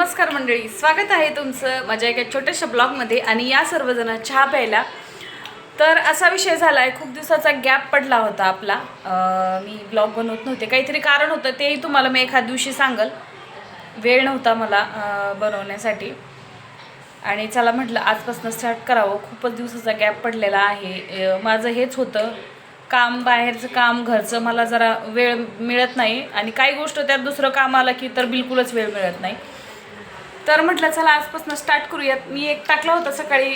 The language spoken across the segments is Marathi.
नमस्कार मंडळी स्वागत आहे तुमचं माझ्या एका छोट्याशा ब्लॉगमध्ये आणि या सर्वजण चहा प्यायला. तर असा विषय झाला आहे खूप दिवसाचा गॅप पडला होता आपला. मी ब्लॉग बनवत नव्हते काहीतरी कारण होतं तेही तुम्हाला मी एखाद दिवशी सांगल. वेळ नव्हता मला बनवण्यासाठी. आणि चला म्हटलं आजपासून स्टार्ट करावं. खूपच दिवसाचा गॅप पडलेला आहे. माझं हेच होतं. काम बाहेरचं काम घरचं मला जरा वेळ मिळत नाही. आणि काही गोष्ट त्यात दुसरं काम आलं की तर बिलकुलच वेळ मिळत नाही. तर म्हटलं चला आजपासून स्टार्ट करूयात. मी एक टाकला होता सकाळी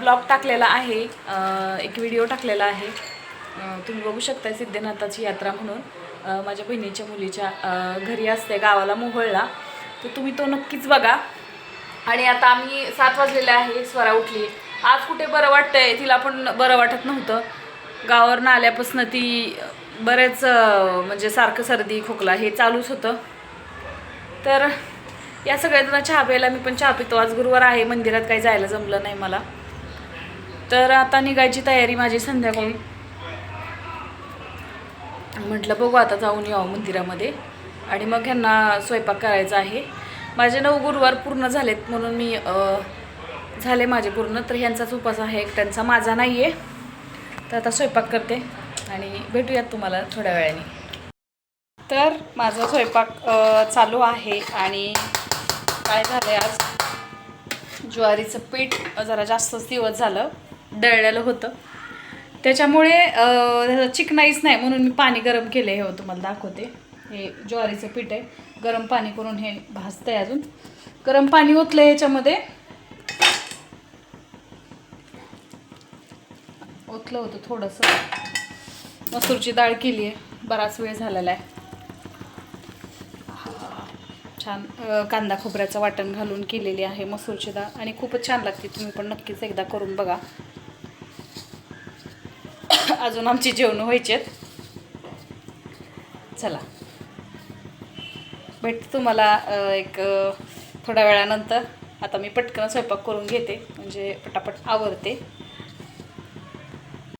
ब्लॉग टाकलेला आहे. एक व्हिडिओ टाकलेला आहे. तुम्ही बघू शकता सिद्धनाथाची यात्रा म्हणून. माझ्या बहिणीच्या मुलीच्या घरी असते गावाला मोहळला. तर तुम्ही तो नक्कीच बघा. आणि आता आम्ही सात वाजलेले आहे स्वरा उठली. आज कुठे बरं वाटतंय तिला पण बरं वाटत नव्हतं. गावावरनं आल्यापासून ती बरेच म्हणजे सारखं सर्दी खोकला हे चालूच होतं. तर या सगळ्यांना चहा प्यायला मी पण चहा पितो. आज गुरुवार आहे मंदिरात काही जायला जमलं नाही मला. तर आता निघायची तयारी माझी संध्याकाळी. म्हटलं बघू आता जाऊन यावं मंदिरामध्ये. आणि मग ह्यांना स्वयंपाक करायचा आहे. माझे नऊ गुरुवार पूर्ण झालेत म्हणून मी झाले माझे पूर्ण. तर ह्यांचाच उपास आहे एकट्यांचा. माझा नाही आहे तर आता स्वयंपाक करते. आणि भेटूयात तुम्हाला थोड्या वेळाने. तर माझा स्वयंपाक चालू आहे आणि काय झालं आहे आज? ज्वारीचं पीठ जरा जास्तच दिवस झालं दळलेलं होतं. त्याच्यामुळे अ, चिकनाईच नाही म्हणून मी पाणी गरम केलं हे हो तुम्हाला दाखवते. हे ज्वारीचं पीठ आहे. गरम पाणी करून हे भाजतंय अजून. गरम पाणी ओतलं ह्याच्यामध्ये ओतलं होतं थोडंसं. मसूरची डाळ केली आहे बराच वेळ झालेला आहे. छान कांदा खोबऱ्याचं वाटण घालून केलेली आहे मसूरची डाळ आणि खूपच छान लागते तुम्ही पण नक्कीच एकदा करून बघा. अजून आमची जेवण व्हायचेत चला. भेटते तुम्हाला एक थोड्या वेळानंतर. आता मी पटकन स्वयंपाक करून घेते म्हणजे पटापट आवरते.